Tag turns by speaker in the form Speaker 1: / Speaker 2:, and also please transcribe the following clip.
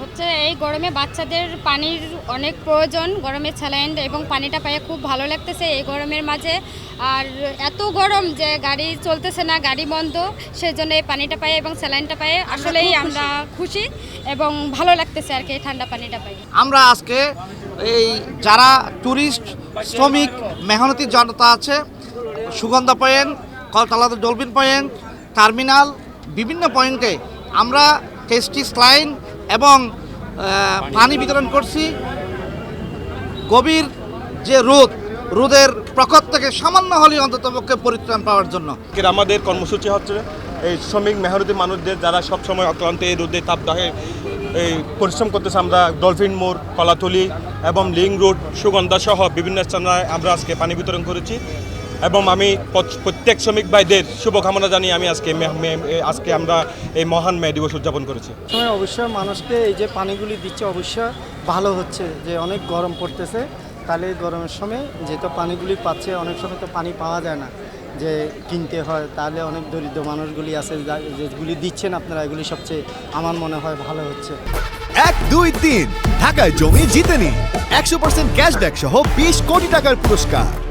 Speaker 1: হচ্ছে এই গরমে বাচ্চাদের পানির অনেক প্রয়োজন গরমে স্যালাইন এবং পানিটা পেয়ে খুব ভালো লাগতেছে এই গরমের মাঝে। আর এত গরম যে গাড়ি চলতেছে না গাড়ি বন্ধ সেই জন্য এই পানিটা পাই এবং স্যালাইনটা পাই আসলেই আমরা খুশি। এবং ভালো লাগতেছে আর কি এই ঠান্ডা পানিটা পাই
Speaker 2: আমরা আজকে এই যারা ট্যুরিস্ট শ্রমিক মেহনতি জনতা আছে সুগন্ধা পয়েন্ট কলতলাতে ডলফিন পয়েন্ট টার্মিনাল বিভিন্ন পয়েন্টে আমরা টেস্টি স্লাইন এবং পানি বিতরণ করছি। গভীর যে রোদ, রোদের প্রখর থেকে সামান্য হলেও অন্ততপক্ষে পরিত্রাণ পাওয়ার জন্য।
Speaker 3: আমাদের কর্মসূচি হচ্ছে, এই শ্রমিক মেহনতি মানুষদের যারা সব সময় অক্লান্ত এই রোদে তাপদাহে এই পরিশ্রম করতেছে, আমরা ডলফিন মোড়, কলাতলি এবং লিং রোড, সুগন্ধা সহ বিভিন্ন স্থানে আমরা আজকে পানি বিতরণ করেছি। এবং আমি প্রত্যেক শ্রমিক ভাইদের শুভকামনা জানিয়ে আমি আজকে মে- মে- এ- আজকে আমরা এই মহান মে দিবস উদযাপন করেছি।
Speaker 4: অবশ্যই মানুষকে এই যে পানিগুলি দিচ্ছে অবশ্যই ভালো হচ্ছে যে অনেক গরম পড়তেছে। তাহলে এই গরমের সময় যেহেতু পানিগুলি পাচ্ছে অনেক সময় তো পানি পাওয়া যায় না। যে কিনতে হয় তাহলে অনেক দরিদ্র মানুষগুলি আছে যেগুলি দিচ্ছেন আপনারা এগুলি সবচেয়ে আমার মনে হয় ভালো হচ্ছে।
Speaker 5: এক দুই তিন ঢাকায় জমি জিতে নিন একশো পার্সেন্ট ক্যাশব্যাক সহ বিশ কোটি টাকার পুরস্কার।